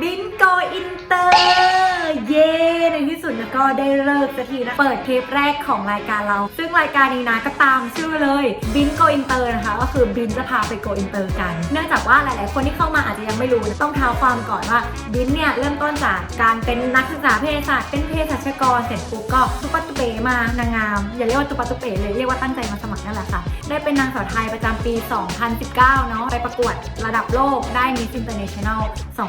Bitcoin. ก็ได้เลิกสักทีนะ เปิดเทปแรกของรายการเรา ซึ่งรายการนี้นะก็ตามชื่อเลยบินโกอินเตอร์นะคะ ก็คือบินจะพาไปโกอินเตอร์กัน เนื่องจากว่าหลาย ๆ คนที่เข้ามาอาจจะยังไม่รู้ต้องเท้าความก่อนว่าบินเนี่ยเริ่มต้นจากการเป็นนักศึกษาเภสัชเป็นเภสัชกรเสร็จปุ๊บก็ตุปัตุเปมานางงาม อย่าเรียกว่าตุปัตุเปเลยเรียกว่าตั้งใจมาสมัครนั่นแหละค่ะ ได้เป็นนางสาวไทยประจำปี 2019 เนาะไปประกวดระดับโลกได้ Miss International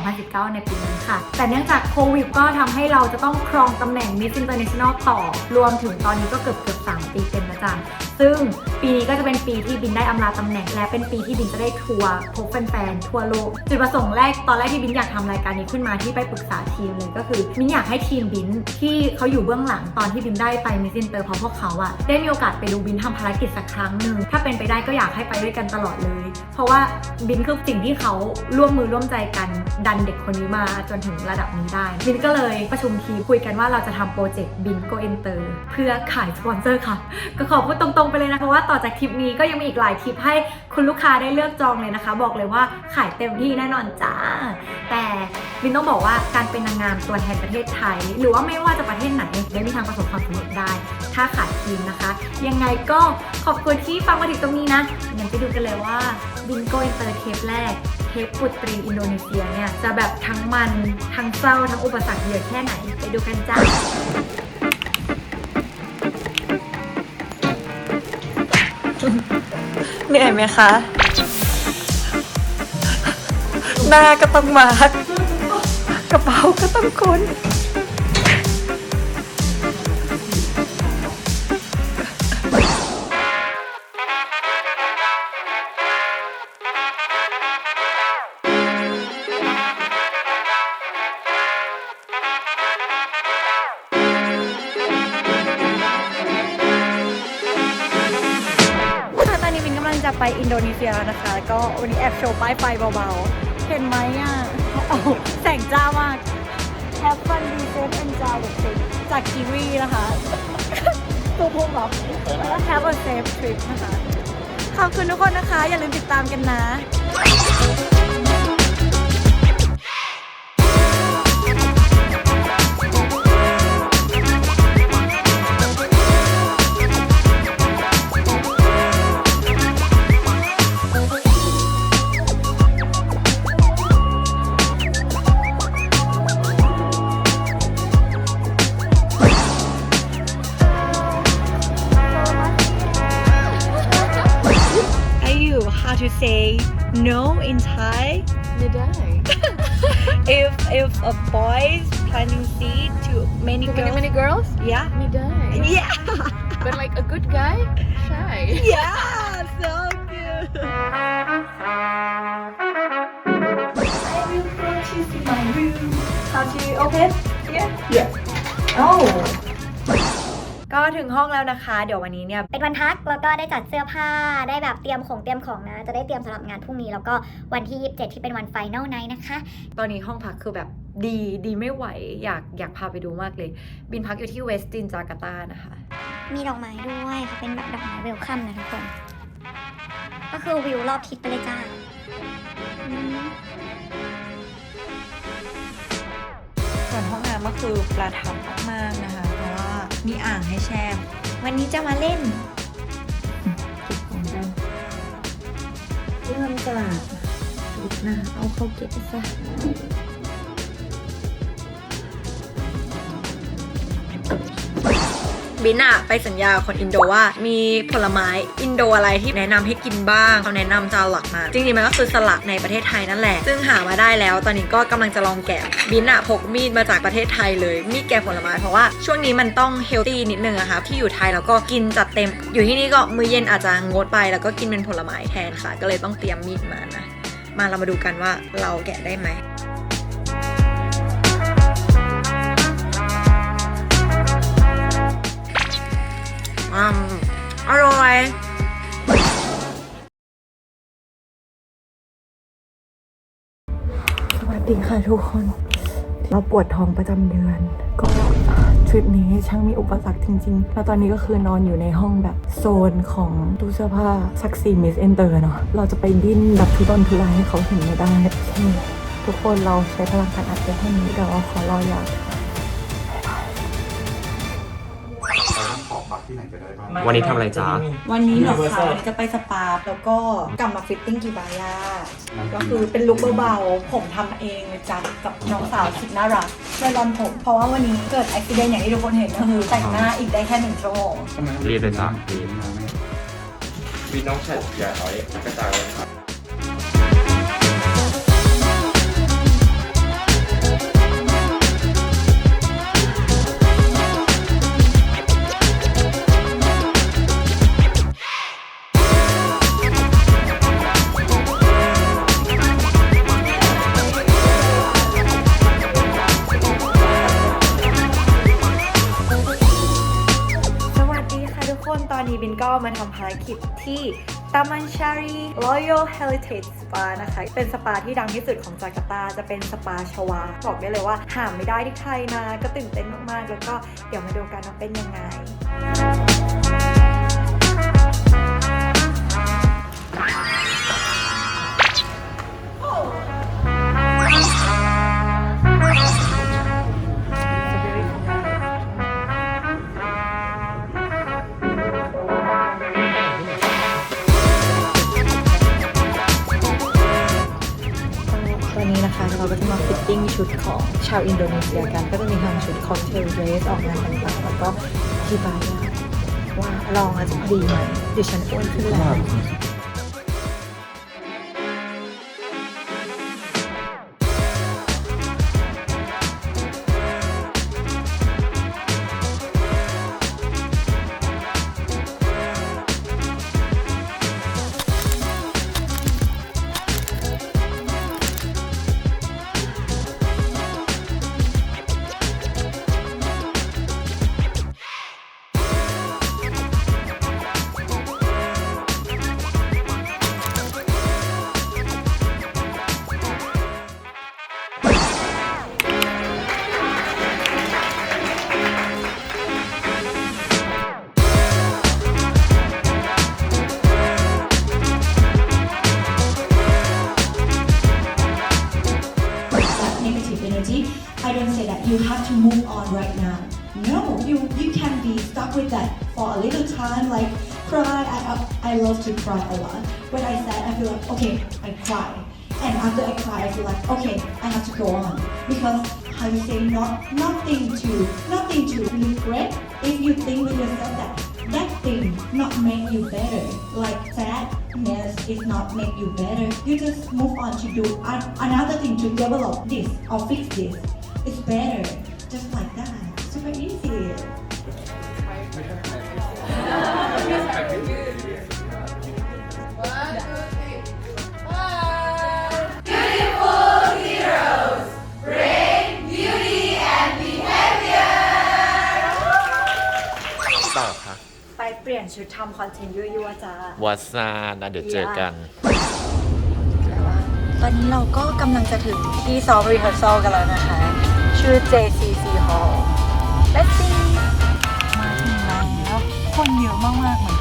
2019 ในปีนี้ค่ะ แต่เนื่องจากโควิดก็ทำให้เราจะต้องครองตำแหน่ง Miss International ต่อ รวมถึงตอนนี้ก็เกือบเกือบสามปีเต็มแล้วจ้ะ ซึ่งปีนี้ก็จะเป็นปีที่บินได้อำลาตำแหน่ง และเป็นปีที่บินจะได้ทัวร์พบแฟนๆทั่วโลก จุดประสงค์แรกตอนแรกที่บินอยากทำรายการนี้ขึ้นมาที่ไปปรึกษาทีมเลยก็คือบินอยากให้ทีมบินที่เขาอยู่เบื้องหลังตอนที่บินได้ไปมิสซินเตอร์เพราะพวกเขาอะได้มีโอกาสไปดูบินทำภารกิจสักครั้งหนึ่งถ้าเป็นไปได้ก็อยากให้ไปด้วยกันตลอดเลย เพราะว่าบินคือสิ่งที่เขาร่วมมือร่วมใจกันดันเด็กคนนี้มาจนถึงระดับนี้ได้ บินก็เลยประชุมทีมคุยกันว่าเราจะทำโปรเจกต์บินโกเอนเตอร์เพื่อขายสปอนเซอร์ค่ะ ก็ขอพูดตรงๆไปเลยนะเพราะว่าต่อจากทริปนี้ก็ยังมีอีกหลายทริปให้คุณลูกค้าได้เลือกจองเลยนะคะ บอกเลยว่าขายเต็มที่แน่นอนจ้า แต่บินต้องบอกว่าการเป็นนางงามตัวแทนประเทศไทย หรือว่าไม่ว่าจะประเทศไหนได้มีทางประสบความสำเร็จได้ ถ้าขายทีมนะคะ ยังไงก็ขอบคุณที่ฟังมาถึงตรงนี้นะงั้นไปดูกันเลยว่าบินโกอินเตอร์เทปแรกเทปปุตรีอินโดนีเซียเนี่ยจะแบบทั้งมันทั้งเศร้าทั้งอุปสรรคเยอะแค่ไหนไปดูกันจ้า นื่อยไหมคะ หน้าก็ต้องมากระเป๋าก็ต้องค้น ป้ายไฟเบาๆ เห็นไหมอะโอ้โหแสงจ้ามาก Have fun be safe and enjoy the trip จากกีวีนะคะ ตัวพวกเรอแล้วก็ Have a safe trip นะคะ ขอบคุณทุกคนนะคะ อย่าลืมติดตามกันนะ how to open yeah yeah oh ก็ถึงห้องแล้วนะคะ เดี๋ยววันนี้เนี่ย เป็นวันพักแล้วก็ได้จัดเสื้อผ้าได้แบบเตรียมของเตรียมของนะ จะได้เตรียมสำหรับงานพรุ่งนี้แล้วก็วันที่ 27 ที่เป็นวันไฟนอลไนท์นะคะ ตอนนี้ห้องพักคือแบบดีดีไม่ไหว อยากอยากพาไปดูมากเลย บินพักอยู่ที่เวสตินจาการ์ตานะคะ มีดอกไม้ด้วยเขาเป็นแบบดอกไม้เวลคัมนะทุกคน ก็คือวิวรอบทิศไปเลยจ้า วนห้องน้ำก็คือประทับมากๆนะคะ เพราะว่ามีอ่างให้แช่วันนี้จะมาเล่นเก็บของเริ่มจากจุดนะเอาเข้าเก็บซะ บินอะไปสัญญาคนอินโดว่า มีผลไม้อินโดอะไรที่แนะนำให้กินบ้างเขาแนะนำจาหลักมา จริงๆมันก็คือสลัดในประเทศไทยนั่นแหละ ซึ่งหามาได้แล้ว ตอนนี้ก็กำลังจะลองแกะบินอะพกมีดมาจากประเทศไทยเลย มีดแกะผลไม้เพราะว่าช่วงนี้มันต้องเฮลตี้นิดนึงอะค่ะที่อยู่ไทยแล้วก็กินจัดเต็ม อยู่ที่นี่ก็มื้อเย็นอาจจะงดไปแล้วก็กินเป็นผลไม้แทนค่ะ ก็เลยต้องเตรียมมีดมานะมาเรามาดูกันว่าเราแกะได้ไหม ดีค่ะทุกคน เราปวดท้องประจำเดือน ก็ทริปนี้ช่างมีอุปสรรคจริงๆ แล้วตอนนี้ก็คือนอนอยู่ในห้องแบบโซนของตู้เสื้อผ้าซักซีมิสเอนเตอร์เนาะ เราจะไปดิ้นแบบทุรนทุรายให้เขาเห็นไม่ได้ใช่ทุกคนเราใช้พลังการอัดไปเท่านี้เดี๋ยวเราขอรอยา วันนี้ทำอะไรจ๊ะ วันนี้เหรอคะวันนี้จะไปสปา แล้วก็กลับมาฟิตติ้งกีบายาก็คือเป็นลุคเบาๆ ผมทำเองเลยจ้ะกับน้องสาวสุดน่ารักเลยรอนผม เพราะว่าวันนี้เกิดอุบิเหตุอย่างที่ทุกคนเห็นก็คือแต่งหน้าอีกได้แค่หนึ่งชั่วโมง รีบเลยจ้ะรีบมีน้องชายอย่าน้อยกระจายเลยครับ ก็มาทำภารกิจที่ตามันชารี Royal Heritage Spa นะคะ เป็นสปาที่ดังที่สุดของจาการ์ตา จะเป็นสปาชวา บอกได้เลยว่าหาไม่ได้ที่ไทยนะ ก็ตื่นเต้นมากๆ แล้วก็เดี๋ยวมาดูกันว่าเป็นยังไง ชุดของชาวอินโดนีเซียกัน ก็จะมีทั้งชุดคอสเทลเดรสออกงานต่างๆ แล้วก็ที่บายว่าลองอาจจะดีไหมดิฉันอ้วนขึ้นแล้ว cry a lot. When I sad, I feel like okay, I cry, and after I cry, I feel like okay, I have to go on because how you say not nothing to nothing to regret if you think with yourself that that thing not make you better. Like sadness is not make you better. You just move on to do another thing to develop this or fix this. It's better. Just like that. Super easy. ต่อค่ะไปเปลี่ยนชุดทำคอนเทนต์ยั่วๆจ้า วัดซานะเดี๋ยวเจอกัน ตอนนี้เราก็กำลังจะถึงที่ซ้อมรีเฮอร์ซลกันแล้วนะคะ ชื่อ JCC Hall Let's see มาถึงแล้วคนเยอะมากๆเหมือน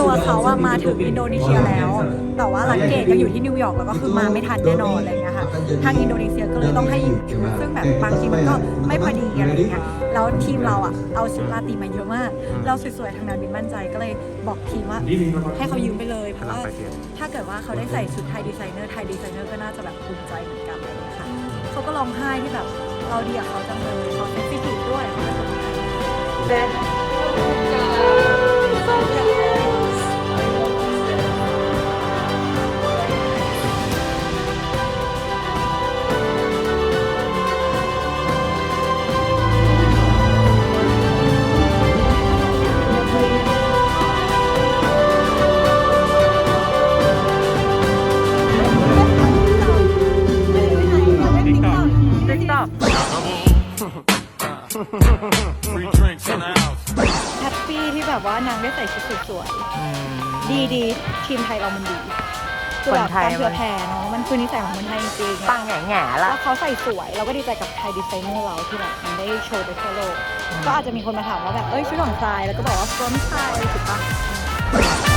ตัวเขาอะมาถึงอินโดนีเซียแล้ว แต่ว่าลักเกจยังอยู่ที่นิวยอร์กแล้วก็คือมาไม่ทันแน่นอนอะไรเงี้ยค่ะทางอินโดนีเซียก็เลยต้องให้ยืมชุดซึ่งแบบบางทีมันก็ไม่พอดีอะไรเงี้ยแล้วทีมเราอะเอาชุดราตรีมาเยอะมากเราสวยๆทางนั้นบินมั่นใจก็เลยบอกทีมว่าให้เขายืมไปเลยเพราะว่าถ้าเกิดว่าเขาได้ใส่ชุดไทยดีไซเนอร์ไทยดีไซเนอร์ก็น่าจะแบบภูมิใจเหมือนกันอะไรเงี้ยค่ะเขาก็ร้องไห้ที่แบบเราดีกับเขาจังเลยเขาเซนซิทีฟด้วยเขาเป็นคนไทย TikTok Free drinks in the house. ปี้ที่แบบว่านางได้ใส่ชุดสวยๆดีดีทีมไทยเรามันดีคือแบบคนไทยการเผื่มัอนแผ่เนาะมันคือนิสัยของคนไทยจริงๆปังแง่แง่แล้ละวเขาใส่สวยเราก็ดีใจกับไทยดีไซเนอร์เราที่แบบมันได้โชว์ไปทั่วโลก ก็อาจจะมีคนมาถามว่าแบบเอ้ยชุดของใครแล้วก็บอกว่า from Thai ถูกปะ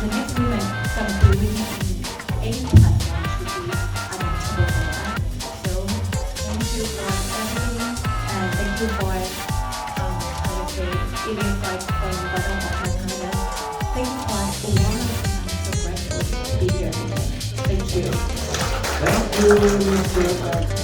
the next the women in any platform should be adaptable for that. So thank you for everything and thank you for um, I would say even like from the bottom of my heart. Thank you for I'm so grateful to be here today. Thank you. Thank you,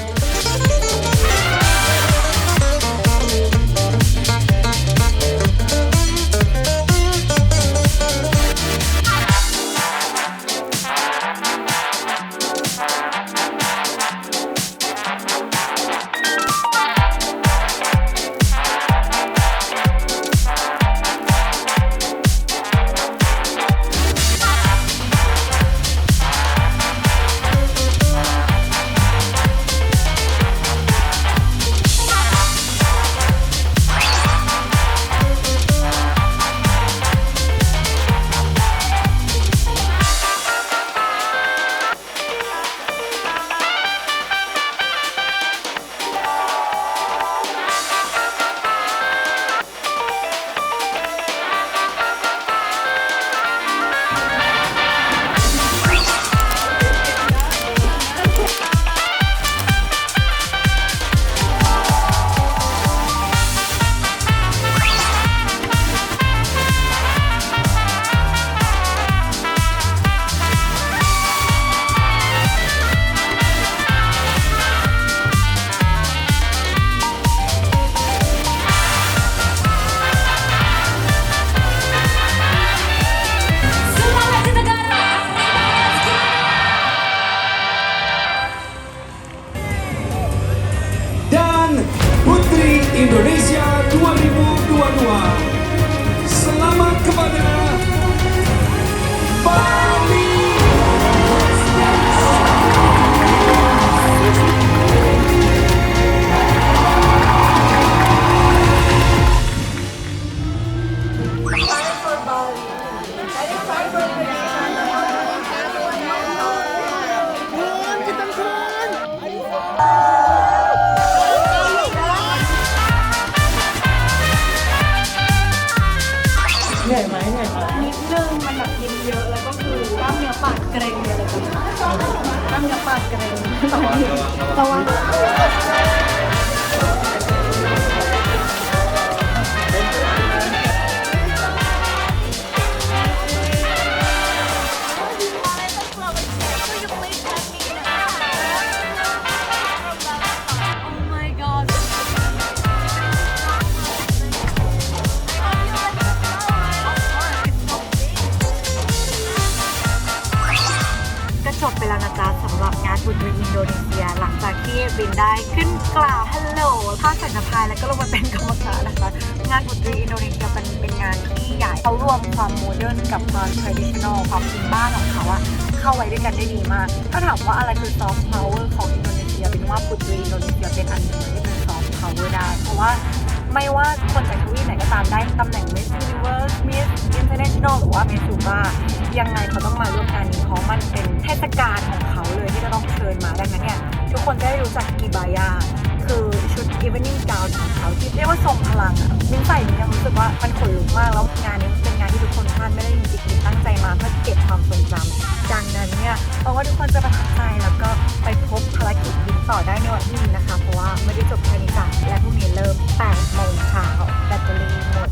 ว่าอะไรคือ soft power ของอินโดนีเซียบินว่าบุญอินโดนีเซียเป็นอันหนึ่งที่เป็น soft power ได้ เพราะว่าไม่ว่าคนจากทวีปไหนก็ตามได้ตำแหน่ง Miss Universe Miss International หรือว่า Miss Suba ยังไงเขาต้องมาร่วมงานนี้เพราะมันเป็นเทศกาลของเขาเลยที่จะต้องเชิญมาดังนั้นเนี่ยทุกคนจะได้รู้จักกีบายาคือชุด evening gown ของเขาที่เรียกว่าทรงพลังอะมิ้นใส่มิ้นยังรู้สึกว่ามันขนลุกมากแล้วงานนี้เป็น ที่ทุกคนพลาดไม่ได้จริงๆมิ้นตั้งใจมาเพื่อเก็บความทรงจำดังนั้นเนี่ยบอกว่าทุกคนจะประทับใจแล้วก็ไปพบภารกิจบินต่อได้ในวันพรุ่งนี้นะคะ เพราะว่าไม่ได้จบแค่นี้จ้ะและพรุ่งนี้เริ่ม8โมงเช้าแบตเตอรี่หมด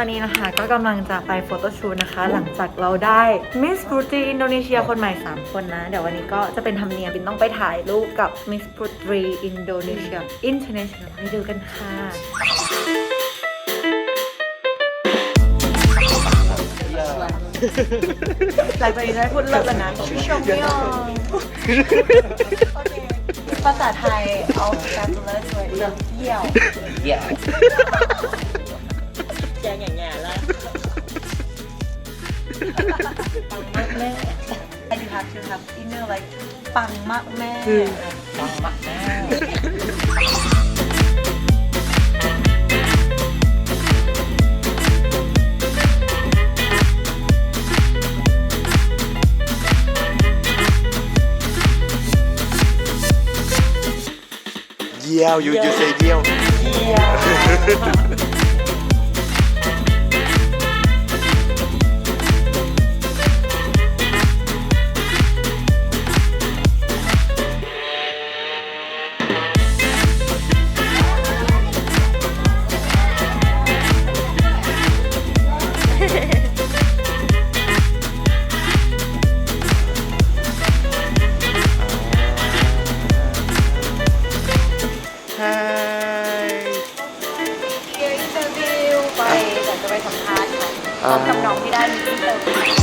อนนี้นะคะก็กำลังจะไปโฟโต้ชูนะคะ หลังจากเราได้มิสพรูตีอินโดนีเซียคนใหม่ 3 คนนะ เดี๋ยววันนี้ก็จะเป็นธรรมเนียมบินต้องไปถ่ายรูปกับมิสพรูตีอินโดนีเซียอินเทอร์เนชั่นแนลไปดูกันค่ะหลังจากนี้ได้พูดเลิกแล้วนะชมยองโอเคภาษาไทยเอาการเลิศช่วยเยี่ยวเยี่ยว ปังมากแม่ I do have to have inner like ปังมากแม่ฟังมากแม่เยี่ยวยูยูเซเยี่ยว เณ์ค่ะพร้อมกับน้องที่ได้มีอินเตอร์วิว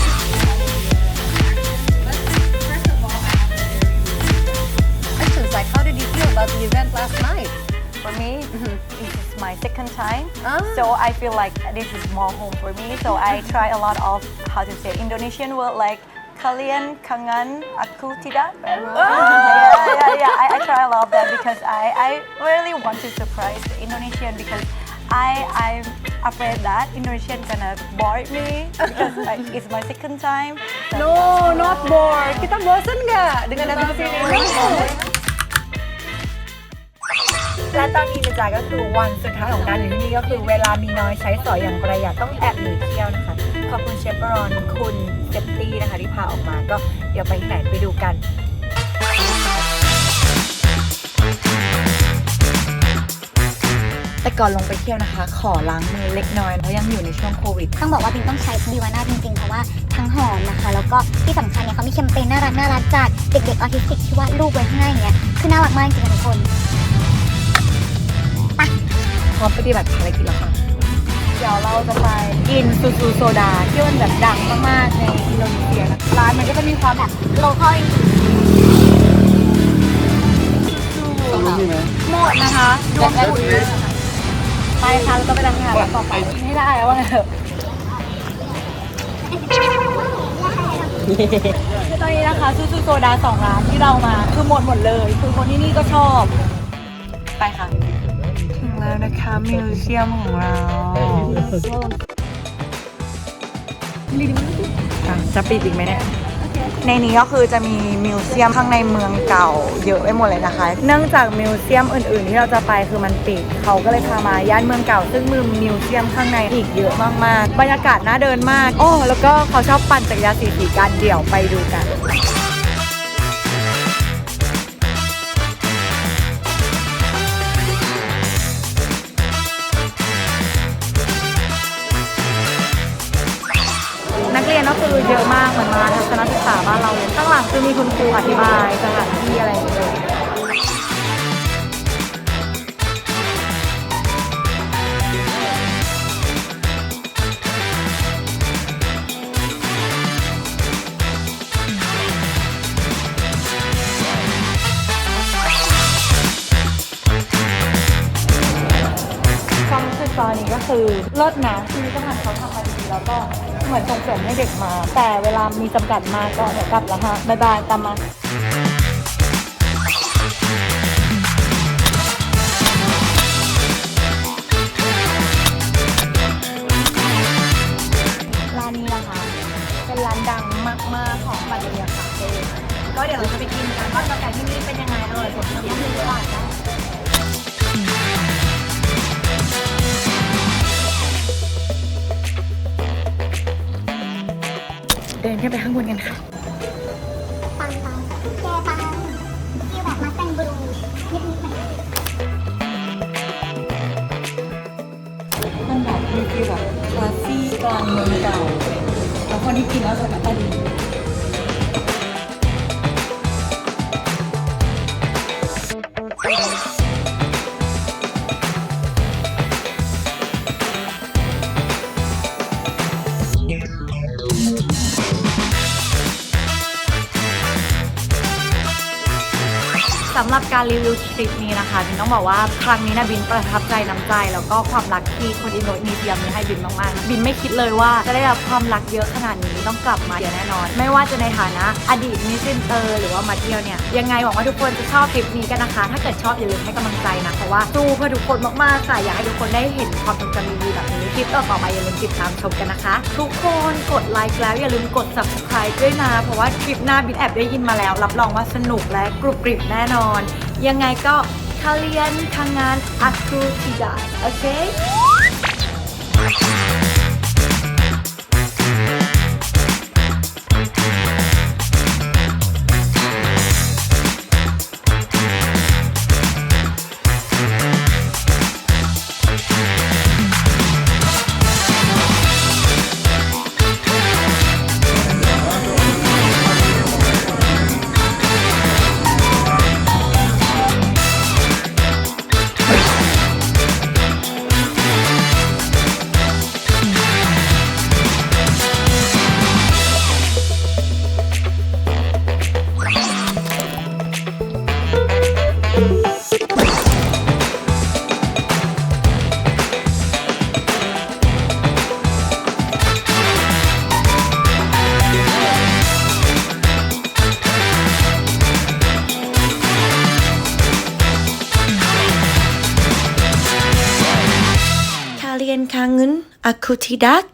Questions like, how did you feel about the event last night? For me, this is my second time. Ah. So I feel like this is more home for me. So I try a lot of how to say Indonesian word like kalian kangen aku tidak. yeah, yeah, yeah. I, I try a lot of that because I, I really want to surprise the Indonesian because I I'm afraid that Indonesian gonna bore me because like, it's my second time. So, No, not bored. Kita bosen nggak dengan datang ke sini? No. และตอนนี้นะจ๊ะก็คือวันสุดท้ายของการอยู่ที่นี่ก็คือเวลามีน้อยใช้สอยอย่างประหยัดต้องแอบหนีเที่ยวนะคะ ขอบคุณเชฟบรอนคุณเซฟตี้นะคะที่พาออกมาก็เดี๋ยวไปที่ไหนไปดูกัน แต่ก่อนลงไปเที่ยวนะคะ ขอล้างมือเล็กน้อยเพราะยังอยู่ในช่วงโควิด ต้องบอกว่าบินต้องใช้ดีวาน่าจริงๆ เพราะว่าทั้งหอมนะคะ แล้วก็ที่สำคัญเนี่ยเขามีแคมเปญน่ารักน่ารักจากเด็กๆออทิสติกที่วาดรูปไว้ให้อย่างเงี้ยคือน่ารักมากจริงๆทุกคนพร้อมปฏิบัติภารกิจแล้วค่ะเดี๋ยวเราจะไปกินซูซูโซดาที่มันแบบดังมากๆในอินโดนีเซียนะร้านมันก็จะมีความแบบโลคอลหมดนะคะรวมหมด ไปค่ะเราก็ไปทำงานแล้วต่อไปไม่ได้แล้วว่าไงเถอะคือตอนนี้นะคะซูซูโซดาสองร้านที่เรามาคือหมดหมดเลย คือคนที่นี่ก็ชอบ ไปค่ะ ถึงแล้วนะคะมิวเซียมของเราอะจะปิดอีกไหมเนี่ย ในนี้ก็คือจะมีมิวเซียมข้างในเมืองเก่าเยอะไปหมดเลยนะคะ เนื่องจากมิวเซียมอื่น ๆ ที่เราจะไปคือมันปิดเขาก็เลยพามาย่านเมืองเก่า ซึ่งมีมิวเซียมข้างในอีกเยอะมากๆ บรรยากาศน่าเดินมาก โอ้แล้วก็เขาชอบปั่นจักรยานสีสีกันเดี่ยวไปดูกัน อะมากเหมือนมาทัศนศึกษาบ้านเราเลยข้างหลังคือมีคุณครูอธิบายสถานที่อะไรอย่างเงี้ยตอนนี้ก็คือเลิศนะคือสถานเขาทำมาดี แล้วก็เหมือนส่งเสริมให้เด็กมา แต่เวลามีจำกัดมากก็เดี๋ยวกลับแล้วฮะบ๊ายบายตามมา บนกันค่ะปังปังแกปังฟีลแบบมาแต่งบลูนิดนิดหน่อยมันแบบมีฟีลแบบคลาสซี่กลางเมืองเก่าแล้วคนที่กินแล้วจะหน้า สำหรับการรีวิวทริปนี้นะคะบินต้องบอกว่าครั้งนี้นะบินประทับใจน้ำใจ แล้วก็ความรักที่คนอินโดนีเซียมีให้บินมากๆ บินไม่คิดเลยว่าจะได้รับความรักเยอะขนาดนี้ต้องกลับมาเดี๋ยวแน่นอน ไม่ว่าจะในฐานะอดีตมิสซินเตอร์หรือว่ามาเที่ยวเนี่ยยังไงหวังว่าทุกคนจะชอบทริปนี้กันนะคะ ถ้าเกิดชอบอย่าลืมให้กำลังใจนะเพราะว่าสู้เพื่อทุกคนมากๆค่ะอยากให้ทุกคนได้เห็นความทรงจำดีๆแบบนี้คลิปต่อๆไปอย่าลืมติดตามชมกันนะคะ ทุกคนกดไลค์แล้วอย่าลืมกด subscribe ด้วยนะเพราะว่าทริปหน้าบินแอบได้ยินมาแล้ว รับรองว่าสนุกและกรุบกริบแน่นอนยังไงก็คาเลียนทางงานอัครูทิดาโอเค খুঁটি ডাক